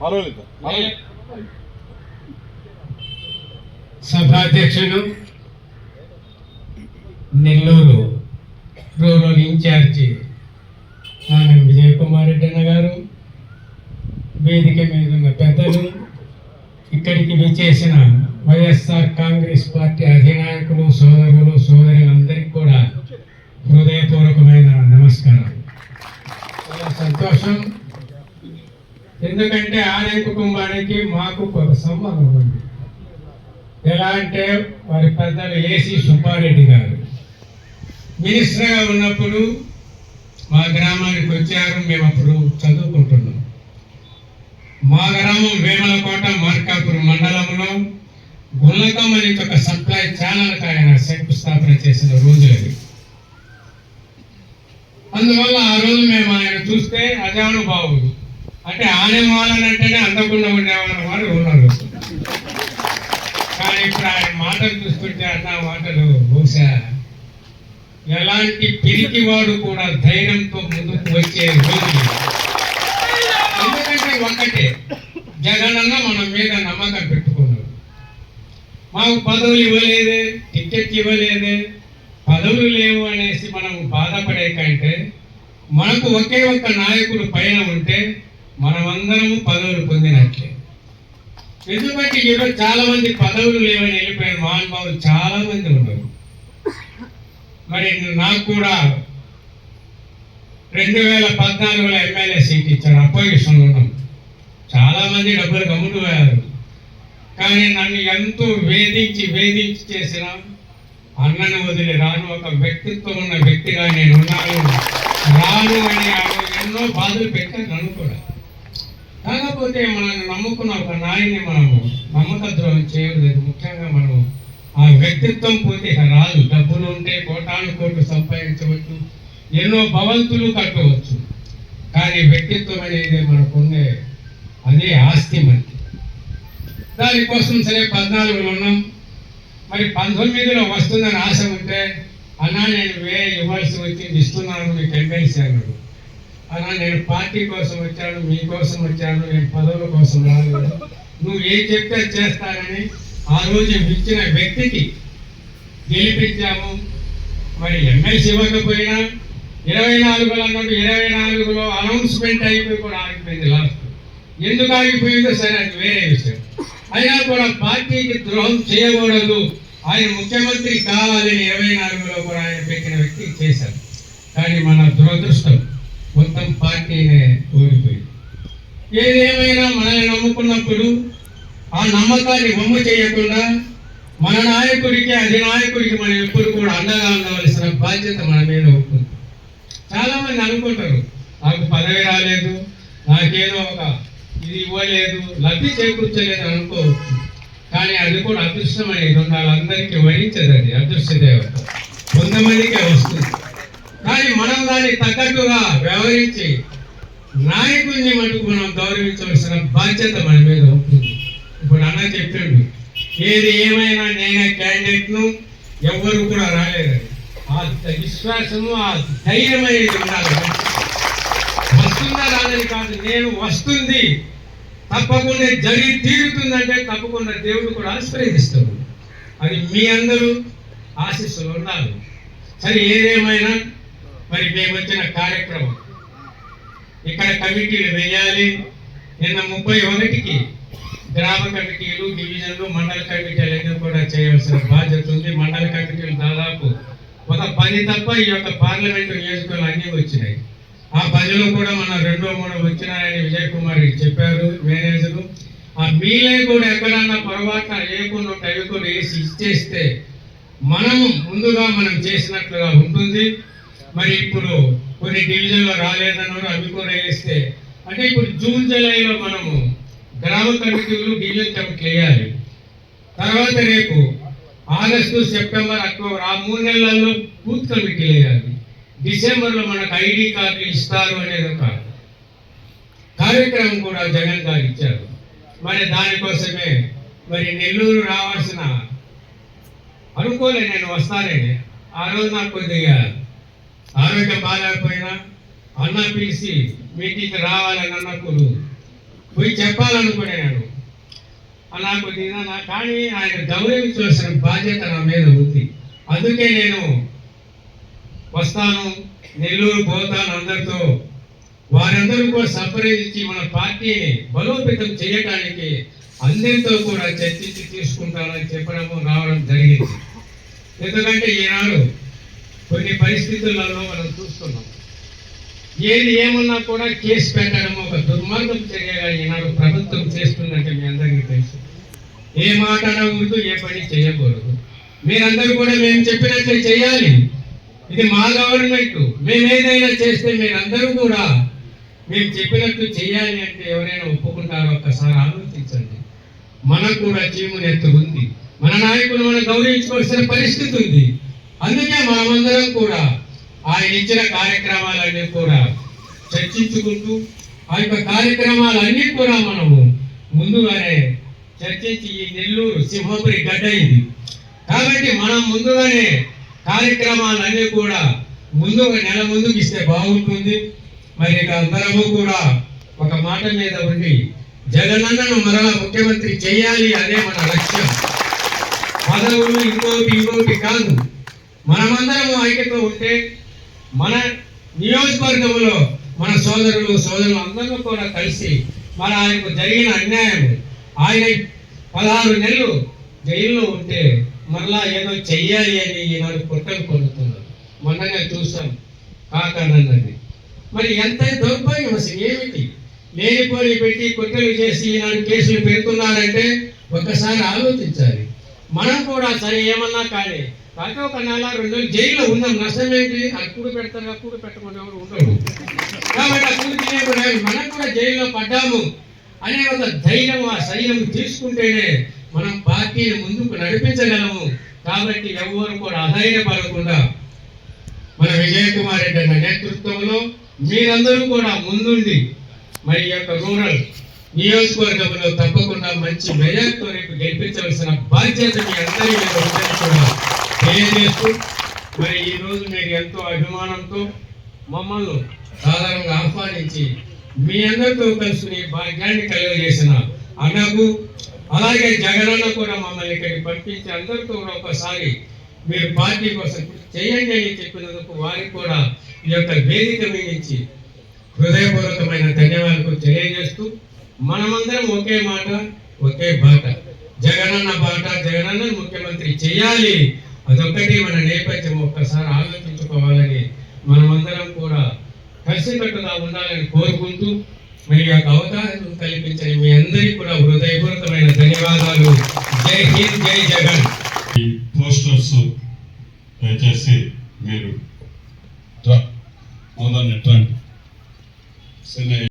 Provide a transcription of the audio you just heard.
పర్వాలేదు. సభాధ్యక్షులు Nellore rural incharge Anam Vijay Kumar Reddy అన్న గారు వేదిక మీద ఉన్న పెద్దలు ఇక్కడికి విచ్చేసిన వైఎస్ఆర్ కాంగ్రెస్ పార్టీ అధినాయకులు సోదరులు సోదరులందరికీ కూడా హృదయపూర్వకమైన నమస్కారం. చాలా సంతోషం. ఎందుకంటే ఆలయ కుటుంబానికి మాకు కొంత సంబంధం ఉంది. ఎలా అంటే వారి పెద్దలు ఏసీ సుబ్బారెడ్డి గారు. మినిస్టర్గా ఉన్నప్పుడు మా గ్రామానికి వచ్చారు మేము అప్పుడు చదువుకుంటున్నాం. మా గ్రామం వేమలకోట మార్కాపురం మండలంలో గుల్లకం అనే ఒక సప్లై ఛానల్కి ఆయన శంకుస్థాపన చేసిన రోజులు అందువల్ల ఆ రోజు మేము ఆయన చూస్తే అజానుభావులు అంటే ఆలయం వాళ్ళనంటేనే అందకుండా ఉండేవాళ్ళ వారు ఉన్నారు. కానీ ఇప్పుడు ఆయన మాటలు చూస్తుంటే అన్న మాటలు బహుశా ఎలాంటి పిరికివాడు కూడా ధైర్యంతో ముందుకు వచ్చే రోజు ఎందుకంటే ఒక్కటే జగనన్న మన మీద నమ్మకం పెట్టుకున్నాడు. మాకు పదవులు ఇవ్వలేదే టికెట్ ఇవ్వలేదే పదవులు లేవు అనేసి మనం బాధపడే కంటే మనకు ఒకే ఒక్క నాయకుడు పైన ఉంటే మనమందరము పదవులు పొందినట్లే. ఎందుకంటే ఈరోజు చాలా మంది పదవులు లేవని వెళ్ళిపోయిన మహానుభావులు చాలా మంది ఉన్నారు. మరి నాకు కూడా రెండు వేల పద్నాలుగులో ఎమ్మెల్యే సీట్ ఇచ్చారు అపోజిషన్ ఉన్నాం. చాలా మంది డబ్బులు గమ్ముకుపోయారు కానీ నన్ను ఎంతో వేధించి వేధించి చేసిన అన్నను వదిలి రాను ఒక వ్యక్తిత్వం ఉన్న వ్యక్తిగా నేను ఉన్నాను. రాను అని ఎన్నో బాధలు పెట్టాను నన్ను కూడా. కాకపోతే మనల్ని నమ్ముకున్న ఒక నాయన్ని మనము నమ్మక ద్రోహం చేయలేదు ముఖ్యంగా మనం ఆ వ్యక్తిత్వం పోతే ఇక రాదు. డబ్బులు ఉంటే కోటాను కోట్లు సంపాదించవచ్చు. ఎన్నో భవంతులు కట్టవచ్చు. కానీ వ్యక్తిత్వం అనేది మనకుండే అదే ఆస్తి మనకి. దానికోసం సరే పద్నాలుగులో ఉన్నాం. మరి పంతొమ్మిదిలో వస్తుందని ఆశ ఉంటే అన్నా నేను వేరే ఇవ్వాల్సి వచ్చింది ఇస్తున్నాను మీకు ఎమ్మెల్సీ అన్నాడు అలా నేను పార్టీ కోసం వచ్చాను మీకోసం వచ్చాను నేను పదవుల కోసం రాలేదు. నువ్వు ఏం చెప్తే చేస్తానని ఆ రోజు ఇచ్చిన వ్యక్తికి గెలిపించాము. మరి ఎమ్మెల్సీ ఇవ్వకపోయినా ఇరవై నాలుగులో అన్నట్టు ఇరవై నాలుగులో అనౌన్స్మెంట్ అయిపోయి కూడా ఆగిపోయింది లాస్ట్ ఎందుకు ఆగిపోయిందో సరే అది వేరే విషయం. అయినా కూడా పార్టీకి ద్రోహం చేయకూడదు. ఆయన ముఖ్యమంత్రి కావాలని ఇరవై నాలుగులో కూడా ఆయన పెట్టిన వ్యక్తి చేశారు. కానీ మన దురదృష్టం మొత్తం పార్టీనే ఓడిపోయింది ఏదేమైనా మనల్ని నమ్ముకున్నప్పుడు ఆ నమ్మకాన్ని బొమ్మ చేయకుండా మన నాయకుడికి అధినాయకుడికి మనం ఎప్పుడు కూడా అండగా ఉండవలసిన బాధ్యత మన మీద ఉంటుంది. చాలామంది అనుకుంటారు నాకు పదవి రాలేదు నాకేదో ఒక ఇది ఇవ్వలేదు లబ్ధి చేకూర్చలేదు అనుకోవచ్చు కానీ అది కూడా అదృష్టం అనేది ఉండాలి. అందరికీ వహించదండి అదృష్ట దేవత కొంతమందికే వస్తుంది. కానీ మనం దాన్ని తగ్గట్టుగా వ్యవహరించి నాయకుడిని మటుకు మనం గౌరవించవలసిన బాధ్యత మన మీద ఉంటుంది. ఇప్పుడు అన్న చెప్పిండు ఏది ఏమైనా నేనే క్యాండిడేట్ను ఎవ్వరు కూడా రాలేదని. ఆ విశ్వాసము ఆ ధైర్యం అనేది ఉండాలి. వస్తుందా రాదని కాదు నేను వస్తుంది. తప్పకుండా జరిగి తీరుతుందంటే తప్పకుండా దేవుడు కూడా ఆశీర్వదిస్తాడు. అది మీ అందరూ ఆశీస్సులు ఉండాలి. సరే ఏదేమైనా మరి మేము వచ్చిన కార్యక్రమం. ఇక్కడ కమిటీలు వేయాలి. నిన్న ముప్పై ఒకటికి గ్రామ కమిటీలు డివిజన్లు మండల కమిటీలు అన్నీ కూడా చేయవలసిన బాధ్యత ఉంది. మండల కమిటీలు దాదాపు ఒక పది తప్ప ఈ యొక్క పార్లమెంటు నియోజకవర్గాలు అన్నీ వచ్చినాయి. ఆ పనిలో కూడా మన రెండో మూడో వచ్చినాయని విజయ్ కుమార్ చెప్పారు మేనేజరు. ఆ మీలే కూడా ఎక్కడన్నా పొరపాటున లేకుండా ఉంటే అవి కూడా వేసి ఇచ్చేస్తే మనము ముందుగా మనం చేసినట్లుగా ఉంటుంది. మరి ఇప్పుడు కొన్ని డివిజన్లో రాలేదన్నారు అవి కూడా వేస్తే. అంటే ఇప్పుడు జూన్ జూలైలో మనము గ్రామ కమిటీలు డివిజన్ కమిటీ వేయాలి. తర్వాత రేపు ఆగస్టు సెప్టెంబర్ అక్టోబర్ ఆ మూడు నెలల్లో బూత్ కమిటీలు వేయాలి. డిసెంబర్లో మనకు ఐడి కార్డులు ఇస్తారు అనేది ఒక కార్యక్రమం కూడా జగన్ గారు ఇచ్చారు. మరి దానికోసమే మరి నెల్లూరు రావాల్సిన అనుకోలే నేను వస్తానని ఆ రోజు నాకు కొద్దిగా ఆరోగ్యం బాగాలేకపోయినా అన్న పిలిచి మీటింగ్కి రావాలని అన్నప్పుడు పోయి చెప్పాలనుకున్నాను నాకు నిన్న కానీ ఆయన గౌరవించవలసిన బాధ్యత నా మీద ఉంది. అందుకే నేను వస్తాను నెల్లూరు పోతాను అందరితో. వారందరూ కూడా సంప్రదించి మన పార్టీని బలోపేతం చేయడానికి అందరితో కూడా చర్చించి తీసుకుంటానని చెప్పడము రావడం జరిగింది. ఎందుకంటే ఈనాడు కొన్ని పరిస్థితులలో మనం చూస్తున్నాం. ఏది ఏమున్నా కూడా కేసు పెట్టడం ఒక దుర్మార్గం చర్యగా ఈనాడు ప్రభుత్వం చేస్తుందంటే మీ అందరికీ తెలుసు. ఏ మాట అనకూడదు ఏ పని చేయకూడదు. మీరందరూ కూడా మేము చెప్పినట్లే చేయాలి. ఇది మా గవర్నమెంట్. మేము ఏదైనా చేస్తే మీరందరూ కూడా మేము చెప్పినట్టు చేయాలి అంటే ఎవరైనా ఒప్పుకుంటారో ఒక్కసారి ఆలోచించండి. మనకు కూడా చీము నెత్తు ఉంది. మన నాయకులు మనం గౌరవించుకోవాల్సిన పరిస్థితి ఉంది. అందుకే మనమందరం కూడా ఆయన ఇచ్చిన కార్యక్రమాలన్నీ కూడా చర్చించుకుంటూ ఆ యొక్క కార్యక్రమాలన్నీ కూడా మనము ముందుగానే చర్చించి ఈ నెల్లూరు సింహపురి గడ్డ ఇది. కాబట్టి మనం ముందుగానే కార్యక్రమాలన్నీ కూడా ముందుగా నెల ముందుకు ఇస్తే బాగుంటుంది. మరి ఇక అందరము కూడా ఒక మాట మీద ఉండి జగనన్నను మరలా ముఖ్యమంత్రి చేయాలి అదే మన లక్ష్యం. పదవులు ఇంకోటి ఇంకోటి కాదు. మనమందరము ఐక్యతో ఉంటే మన నియోజకవర్గంలో మన సోదరులు సోదరులు అందరూ కూడా కలిసి మన ఆయనకు జరిగిన అన్యాయం ఆయన పదహారు నెలలు జైల్లో ఉంటే మరలా ఏదో చెయ్యాలి అని ఈనాడు కుట్రలు పొందుతున్నారు. మొన్ననే చూసాం కాకనన్నది మరి ఎంత దౌర్భాగ్యం అసలు ఏమిటి? లేనిపోయి పెట్టి కుట్రలు చేసి ఈనాడు కేసులు పెడుతున్నారంటే ఒక్కసారి ఆలోచించాలి. మనం కూడా సరే ఏమన్నా కానీ కాక ఒక నెల రెండు నెలలు జైల్లో ఉన్నాం. నష్టం ఏంటి అప్పుడు పెడతారు అప్పుడు పెట్టకుండా ఎవరు ఉండరు. కాబట్టి అప్పుడు తినేప్పుడు మనం కూడా జైల్లో పడ్డాము అనే ఒక ధైర్యం ఆ శైలం తీసుకుంటేనే మనం పార్టీని ముందుకు నడిపించగలము. కాబట్టి ఎవరు కూడా అధైర్యపడకుండా మన విజయ్ కుమార్ రెడ్డి అన్న నేతృత్వంలో మీరందరూ కూడా ముందుండి మరి ఈ యొక్క రూరల్ నియోజకవర్గంలో తప్పకుండా మంచి మెజార్టీతో రేపు గెలిపించవలసిన బాధ్యత మీ అందరి మీద ఉందని కూడా తెలియజేస్తూ మరి ఈ రోజు మీరు ఎంతో అభిమానంతో మమ్మల్ని సాధారణంగా ఆహ్వానించి మీ అందరితో కలుసుకుని భాగ్యాన్ని కలుగజేసిన అన్నకు అలాగే జగనన్న కూడా మమ్మల్ని ఇక్కడికి పంపించి అందరితో కూడా ఒకసారి మీరు పార్టీ కోసం చేయండి అని చెప్పినందుకు వారికి కూడా ఈ యొక్క వేదిక మించి హృదయపూర్వకమైన ధన్యవాదాలు తెలియజేస్తూ మనమందరం ఒకే మాట ఒకే బాట. జగనన్న బాట జగనన్న ముఖ్యమంత్రి చేయాలి. అదొక్కటి మన నేపథ్యం. ఒక్కసారి ఆలోచించుకోవాలని మనమందరం కూడా కలిసికట్టుగా ఉండాలని కోరుకుంటూ మరి యొక్క అవకాశం కల్పించిన మీ అందరికీ కూడా హృదయపూర్వకమైన ధన్యవాదాలు. జై హింద్ జై జగన్. పోస్టర్స్ దయచేసి మీరు ముందు